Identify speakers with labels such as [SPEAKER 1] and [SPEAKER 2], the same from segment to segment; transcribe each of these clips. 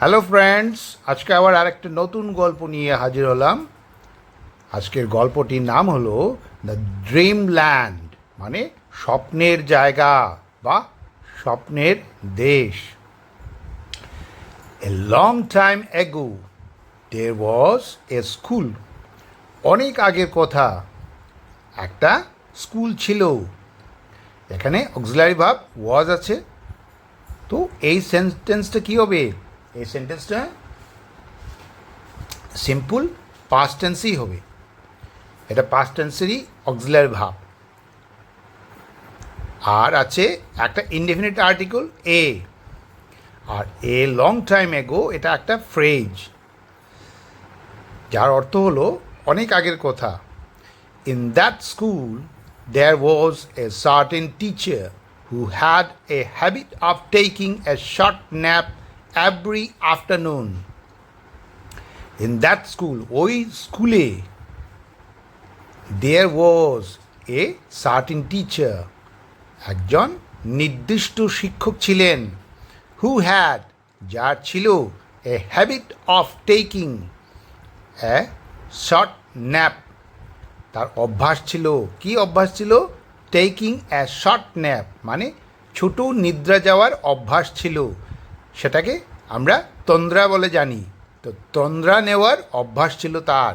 [SPEAKER 1] Hello friends আজকে আবার আরেকটা নতুন গল্প নিয়ে হাজির হলাম। আজকের গল্পটির নাম হলো দ্য ড্রিম ল্যান্ড মানে স্বপ্নের জায়গা বা স্বপ্নের দেশ। A long time ago there was a school অনেক আগের কথা, একটা স্কুল ছিল। এখানে অক্সিলারি ভাব ওয়াজ আছে। তো এই সেন্টেন্সটা কী হবে? এই সেন্টেন্সটা সিম্পল পাস্ট টেন্সই হবে। এটা পাস্ট টেন্সেরই অক্সিলারি ভাব। আর আছে একটা ইনডেফিনিট আর্টিকেল এ আর এ লং টাইম এগো এটা একটা ফ্রেজ যার অর্থ হলো অনেক আগের কথা। In that school there was a certain teacher who had a habit of taking a short nap every afternoon. In that school, ওই স্কুলে there was a certain teacher একজন নির্দিষ্ট শিক্ষক ছিলেন who had যার ছিল a habit of taking a short nap তার অভ্যাস ছিল কি অভ্যাস ছিল টেকিং অ্যা শর্ট ন্যাপ মানে ছোট নিদ্রা যাওয়ার অভ্যাস ছিল সেটাকে আমরা তন্দ্রা বলে জানি। তো তন্দ্রা নেওয়ার অভ্যাস ছিল তার।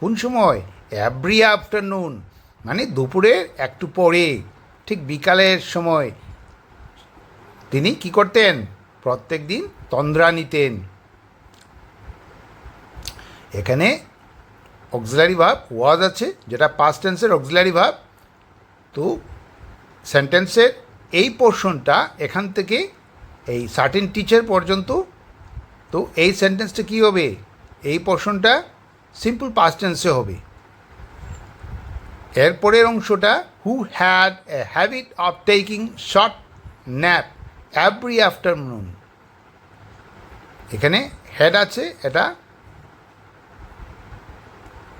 [SPEAKER 1] কোন সময়? এভরি আফটারনুন মানে দুপুরের একটু পরে, ঠিক বিকালের সময়। তিনি কি করতেন? প্রত্যেক দিন তন্দ্রা নিতেন। এখানে অক্সিলারি ভাব ওয়াজ আছে, যেটা পাস্ট টেন্সের অক্সিলারি ভাব তো সেন্টেন্সের এই পোর্শনটা এখান থেকে এই সার্টেন টিচার পর্যন্ত, তো এই সেন্টেন্সটা কী হবে? এই পোর্শনটা সিম্পল পাস্ট টেন্সে হবে। এরপরের অংশটা who had a habit of taking short nap every afternoon এখানে হেড আছে, এটা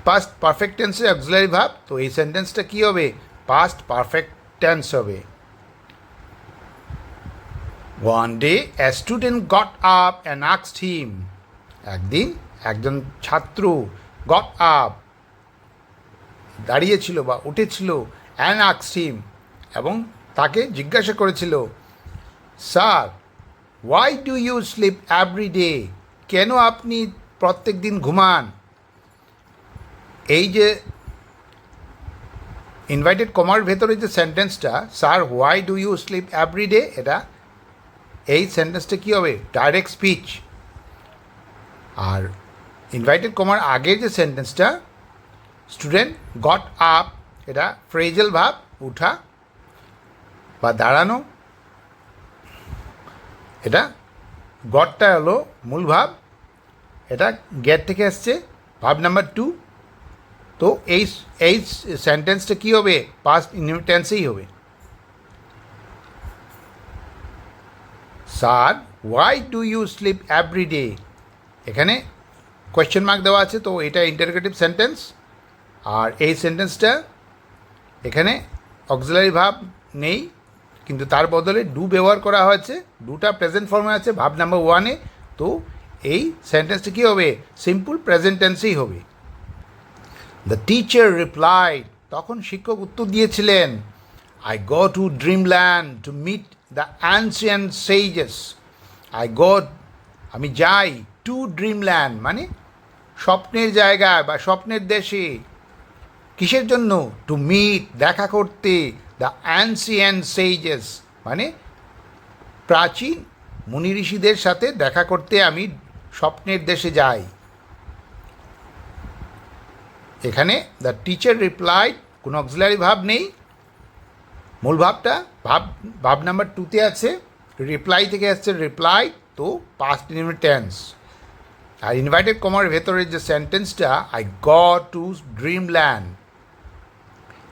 [SPEAKER 1] পাস্ট পারফেক্ট টেন্সে অক্সিলারি ভাব তো এই সেন্টেন্সটা কী হবে? পাস্ট পারফেক্ট টেন্স হবে। One day a student got up and আক্সড him একদিন একজন ছাত্র গট আপ দাঁড়িয়েছিল বা উঠেছিল অ্যান্ড আক্সড হিম এবং তাকে জিজ্ঞাসা করেছিল sir why do you sleep every day কেন আপনি প্রত্যেক দিন ঘুমান? এই যে ইনভাইটেড কমার ভেতরে যে সেন্টেন্সটা sir why do you sleep every day এটা এই সেন্টেন্সটা কী হবে? ডাইরেক্ট স্পিচ আর ইনভাইটেড কমার আগের যে সেন্টেন্সটা স্টুডেন্ট গট আপ এটা ফ্রেজেল ভাব, উঠা বা দাঁড়ানো, এটা গটটা হলো মূল ভাব, এটা গেট থেকে আসছে, ভাব নাম্বার টু তো এই এই সেন্টেন্সটা কী হবে? পাস্ট টেন্সেই হবে। Sir why do you sleep every day এখানে কোয়েশ্চেন মার্ক দেওয়া আছে, তো এটা ইন্টারগেটিভ সেন্টেন্স আর এই সেন্টেন্সটা এখানে অক্সিলারি ভাব নেই, কিন্তু তার বদলে ডু ব্যবহার করা হয়েছে। ডুটা প্রেজেন্ট ফর্মে আছে, ভাব নাম্বার ওয়ানে তো এই সেন্টেন্সটা কী হবে? সিম্পল প্রেজেন্ট টেন্সেই হবে। দ্য টিচার রিপ্লাইড তখন শিক্ষক উত্তর দিয়েছিলেন I go to dreamland to meet the ancient sages I go আমি যাই টু ড্রিমল্যান্ড মানে স্বপ্নের জায়গায় বা স্বপ্নের দেশে। কিসের জন্য? টু মিট দেখা করতে দ্য অ্যান্সিয়ান সেইজেস মানে প্রাচীন মুনি ঋষিদের সাথে দেখা করতে আমি স্বপ্নের দেশে যাই। এখানে দ্য টিচার রিপ্লাইড কোনো অক্সিলারি ভাব নেই। মূল ভাবটা, ভাব ভাব নাম্বার টুতে আছে রিপ্লাই থেকে আসছে রিপ্লাই তো পাস্ট টেন্স আর ইনভাইটেড কমার ভেতরের যে সেন্টেন্সটা I go to dreamland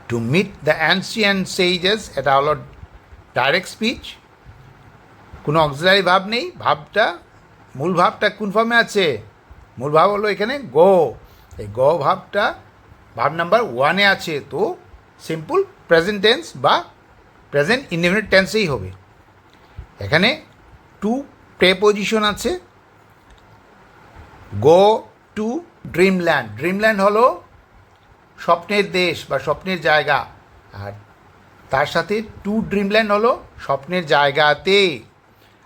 [SPEAKER 1] to meet the ancient sages এটা হলো ডাইরেক্ট স্পিচ কোনো অক্সিলারি ভাব নেই, ভাবটা, মূল ভাবটা কোন ফর্মে আছে? মূল ভাব হলো এখানে গো এই গ ভাবটা, ভাব নাম্বার ওয়ানে আছে, তো সিম্পল প্রেজেন্ট টেন্স বা প্রেজেন্ট ইনডিফিনিট টেন্সেই হবে। এখানে টু প্রেপোজিশন আছে। গো টু ড্রিমল্যান্ড। ড্রিমল্যান্ড হলো স্বপ্নের দেশ বা স্বপ্নের জায়গা। আর তার সাথে টু ড্রিমল্যান্ড হলো স্বপ্নের জায়গাতে।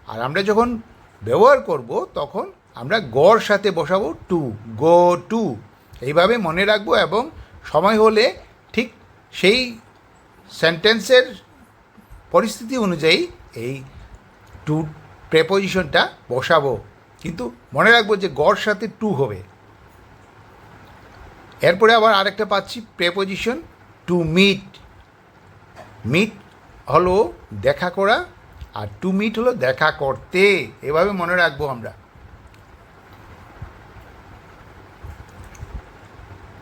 [SPEAKER 1] আর আমরা যখন ব্যবহার করব, তখন আমরা গড় সাথে বসাবো টু। Go to. এইভাবে মনে রাখব এবং সময় হলে ঠিক সেই সেন্টেন্সের পরিস্থিতি অনুযায়ী এই টু প্রেপোজিশনটা বসাবো। কিন্তু মনে রাখব যে গড় সাথে টু হবে। এরপরে আবার আরেকটা পাচ্ছি প্রেপোজিশন টু মিট মিট হলো দেখা করা আর টু মিট হলো দেখা করতে। এভাবে মনে রাখব আমরা।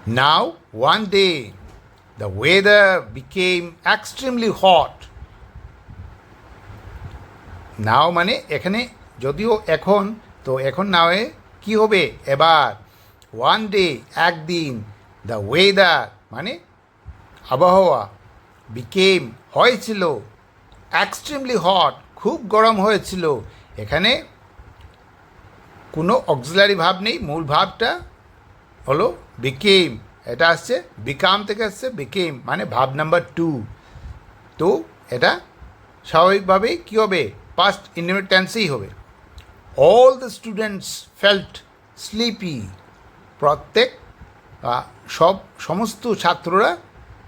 [SPEAKER 1] Now one day the weather became extremely hot now মানে এখানে যদিও এখন, তো এখন নাওয়ে কি হবে? এবার ওয়ান ডে একদিন দ্য ওয়েদার মানে আবহাওয়া বিকেম হয়েছিল এক্সট্রিমলি হট খুব গরম হয়েছিল। এখানে কোনো অক্সিলারি ভাব নেই, মূল ভাবটা হলো বিকেম এটা আসছে বিকাম থেকে আসছে বিকেম মানে ভাব নাম্বার টু তো এটা স্বাভাবিকভাবেই কী হবে? ইন্ডিমেট টেন্সেই হবে all the students felt sleepy প্রত্যেক সব সমস্ত ছাত্ররা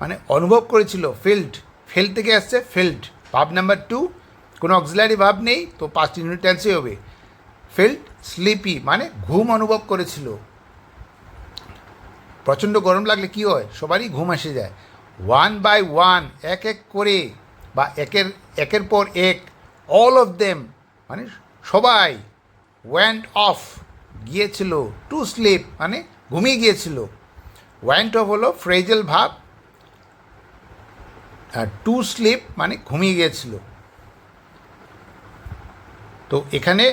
[SPEAKER 1] মানে অনুভব করেছিল ফিল্ড ফেল থেকে আসছে ফিল্ড ভাব নাম্বার টু কোনো অক্সিলারি ভাব নেই তো পাস্ট ইউনিট টেন্সেই হবে ফিল্ড স্লিপি মানে ঘুম অনুভব করেছিল প্রচণ্ড গরম লাগলে কি হয় সবারই ঘুম এসে যায় ওয়ান বাই ওয়ান এক এক করে বা একের একের পর এক অল অফ দেম মানে সবাই ওয়ান্ট অফ গিয়েছিল টু স্লিপ মানে ঘুমিয়ে গিয়েছিল। ওয়ান্ট অফ হলো ফ্রেজেল ভাব, আর টু স্লিপ মানে ঘুমিয়ে গিয়েছিল। তো এখানে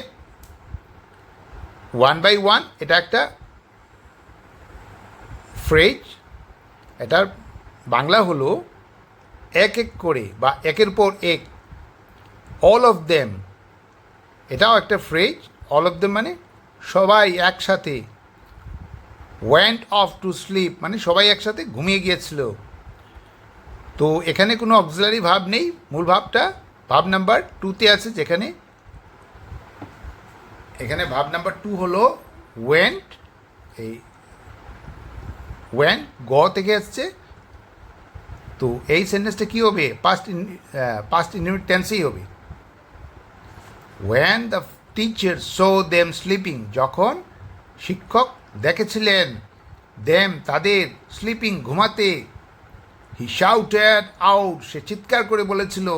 [SPEAKER 1] ওয়ান বাই ওয়ান এটা একটা ফ্রেজ এটার বাংলা হলো এক এক করে বা একের পর এক। অল অফ দেম এটাও একটা ফ্রেজ অল অফ দেম মানে সবাই একসাথে ওয়েন্ট অফ টু স্লিপ মানে সবাই একসাথে ঘুমিয়ে গিয়েছিল। তো এখানে কোনো অক্সিলারি ভাব নেই, মূল ভাবটা ভাব নাম্বার টুতে আছে যেখানে, এখানে ভাব নাম্বার টু হলো ওয়েন্ট এই ওয়েন গ থেকে আসছে। তো এই সেন্টেন্সটা কী হবে? পাস্ট ইন পাস্ট ইনডিফিনিট টেন্সেই হবে। When the teacher saw them sleeping যখন শিক্ষক দেখেছিলেন দেম তাদের স্লিপিং ঘুমাতে হি শাউটেড আউট সে চিৎকার করে বলেছিল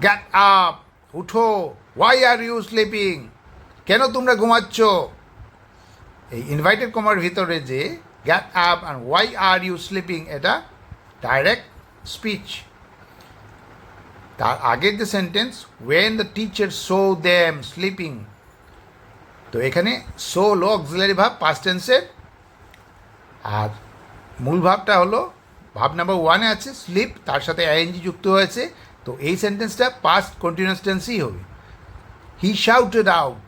[SPEAKER 1] গ্যাট আপ উঠো ওয়াই আর ইউ স্লিপিং কেন তোমরা ঘুমাচ্ছ? এই ইনভাইটেড কমার ভিতরে যে got up and why are you sleeping এটা ডাইরেক্ট স্পিচ তার আগের যে sentence when the teacher saw them sleeping তো এখানে শো হলো অক্সিলারি ভাব পাস্ট টেন্সের আর মূল ভাবটা হলো, ভাব নাম্বার ওয়ানে আছে স্লিপ তার সাথে আইএনজি যুক্ত হয়েছে, তো এই সেন্টেন্সটা পাস্ট কন্টিনিউয়াস টেন্সই হবে। হি শাউটেড আউট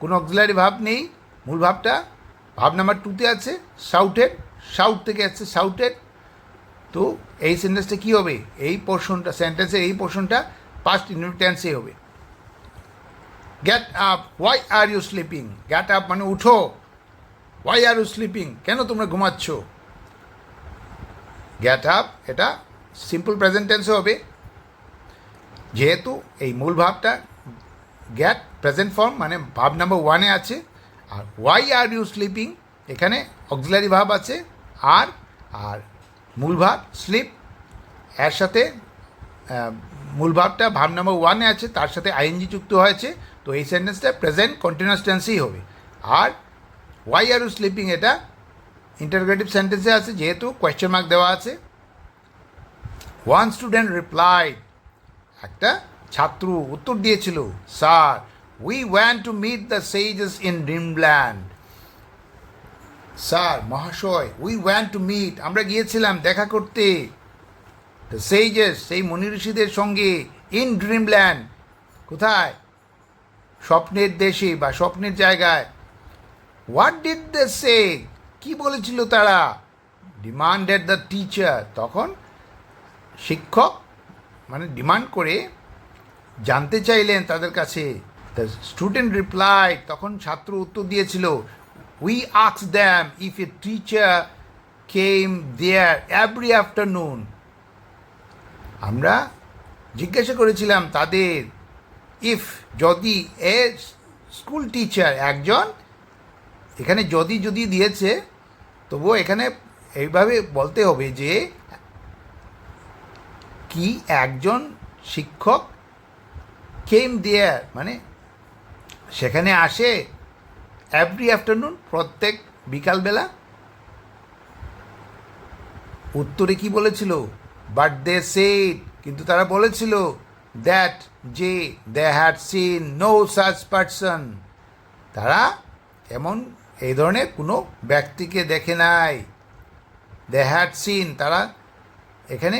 [SPEAKER 1] কোনো অক্সিলারি ভাব নেই, মূল ভাবটা, ভাব নাম্বার টুতে আছে শাউটেড শাউট থেকে আছে শাউটেড তো এই সেন্টেন্সটা কী হবে? এই পোর্শনটা সেন্টেন্সের এই পোর্শনটা পাস্ট ইনভিটেন্সে হবে। Got up why are you sleeping got up মানে উঠো। ওয়াই আর ইউ স্লিপিং কেন তোমরা ঘুমাচ্ছ? গ্যাট আপ এটা সিম্পল প্রেজেন্ট টেন্সে হবে। যেহেতু এই মূল ভাবটা গ্যাট প্রেজেন্ট ফর্ম মানে ভাব নাম্বার ওয়ানে আছে, আর ওয়াই আর ইউ স্লিপিং এখানে অক্সিলারি ভাব আছে, আর আর মূল ভাব স্লিপ, এর সাথে মূল ভাবটা ভাব নাম্বার ওয়ানে আছে, তার সাথে আইএনজি যুক্ত হয়েছে, তো এই সেন্টেন্সটা প্রেজেন্ট কন্টিনিউয়াস টেন্সই হবে। আর ওয়াই আর ইউ স্লিপিং এটা ইন্টারগ্রেটিভ সেন্টেন্সে আছে, যেহেতু কোয়েশ্চেন মার্ক দেওয়া আছে। ওয়ান স্টুডেন্ট রিপ্লাই একটা ছাত্র উত্তর দিয়েছিল sir we went to meet the sages in dreamland sir, মহাশয় উই ওয়ান টু মিট আমরা গিয়েছিলাম দেখা করতে। তো সেই যে সেই মনি ঋষিদের সঙ্গে ইন ড্রিমল্যান্ড কোথায়? স্বপ্নের দেশে বা স্বপ্নের জায়গায়। হোয়াট ডিড দ্য সে কি বলেছিল তারা? ডিমান্ডেড দ্য টিচার তখন শিক্ষক মানে ডিমান্ড করে জানতে চাইলেন তাদের কাছে। দ্য স্টুডেন্ট রিপ্লাই তখন ছাত্র উত্তর দিয়েছিল we আক্স them if a teacher came there every afternoon আমরা জিজ্ঞাসা করেছিলাম তাদের ইফ যদি এ স্কুল টিচার একজন, এখানে যদি যদি দিয়েছে, তবুও এখানে এইভাবে বলতে হবে যে কি একজন শিক্ষক কেম দেয়ার মানে সেখানে আসে এভরি আফটারনুন প্রত্যেক বিকালবেলা। উত্তরে কি বলেছিল? বাট দে সেড কিন্তু তারা বলেছিল দ্যাট যে they had seen no such person তারা এমন এই ধরনের কোনো ব্যক্তিকে দেখে নাই। দে হ্যাড সিন তারা এখানে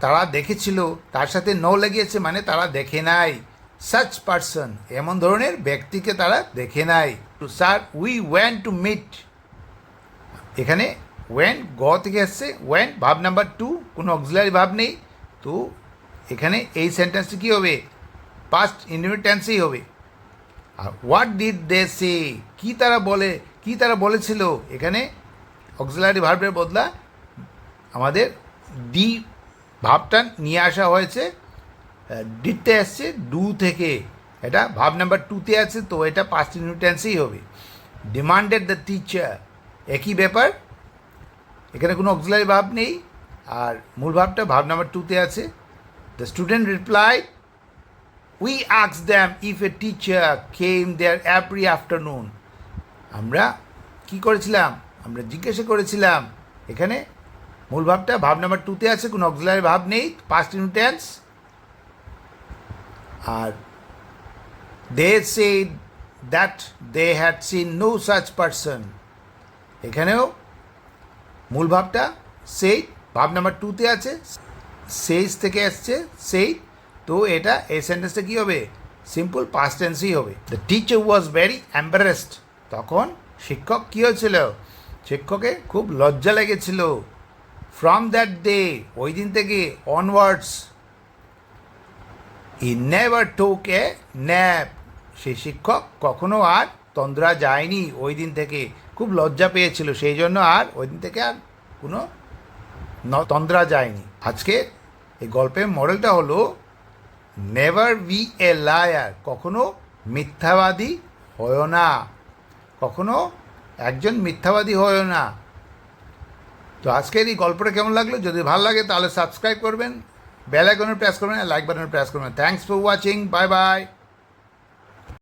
[SPEAKER 1] তারা দেখেছিল, তার সাথে নো লেগেছে মানে তারা দেখে নাই। সাচ পার্সন এমন ধরনের ব্যক্তিকে তারা দেখে নাই। To sir we went to meet এখানে ওয়েন গ থেকে আসছে ওয়েন ভাব নাম্বার টু কোনো অক্সিলারি ভাব নেই। তো এখানে এই সেন্টেন্সটি কী হবে? পাস্ট ইন্ডিপেন্ডেন্ট টেন্সেই হবে। আর হোয়াট ডিড দে সে কী তারা বলে? কী তারা বলেছিল? এখানে অক্সিলারি ভার্বের বদলা আমাদের ডি ভাবটা নিয়ে আসা হয়েছে। ডিতে আসছে ডু থেকে। এটা ভাব নাম্বার টুতে আছে, তো এটা পাঁচটি নিউটেন্সেই হবে। ডিমান্ডেড দ্য টিচার একই ব্যাপার। এখানে কোনো অক্সিলারি ভাব নেই। আর মূল ভাবটা ভাব নাম্বার টুতে আছে। The student reply we আক্স them if a teacher came there every afternoon আমরা কি করেছিলাম? আমরা জিজ্ঞাসা করেছিলাম। এখানে মূল ভাবটা ভাব নাম্বার টুতে আছে, কোনো অক্সিলারি ভাব নেই past intense R they said that they had seen no such person এখানেও মূল ভাবটা সেই, ভাব নাম্বার টুতে আছে সেইজ থেকে আসছে সেই। তো এটা এই সেন্টেন্সটা কী হবে? সিম্পল পাস্ট টেন্সই হবে। The teacher was very embarrassed তখন শিক্ষক কী হয়েছিল? শিক্ষকের খুব লজ্জা লেগেছিল। ফ্রম দ্যাট ডে ওই দিন থেকে অনওয়ার্ডস ই নেভার টোক এ ন্যাপ সেই শিক্ষক কখনো আর তন্দ্রা যায়নি। ওই দিন থেকে খুব লজ্জা পেয়েছিল। সেই জন্য আর ওই দিন থেকে আর কোনো তন্দ্রা যায়নি। আজকে এই গল্পের মডেলটা হলো নেভার বি এ লায়ার কখনো মিথ্যাবাদী হয় না। কখনো একজন মিথ্যাবাদী হয় না। তো আজকের এই গল্পটা কেমন লাগল? যদি ভালো লাগে তাহলে সাবস্ক্রাইব করবেন, বেল প্রেস করবেন, লাইক বাটনে প্রেস করবেন। Thanks for watching bye bye.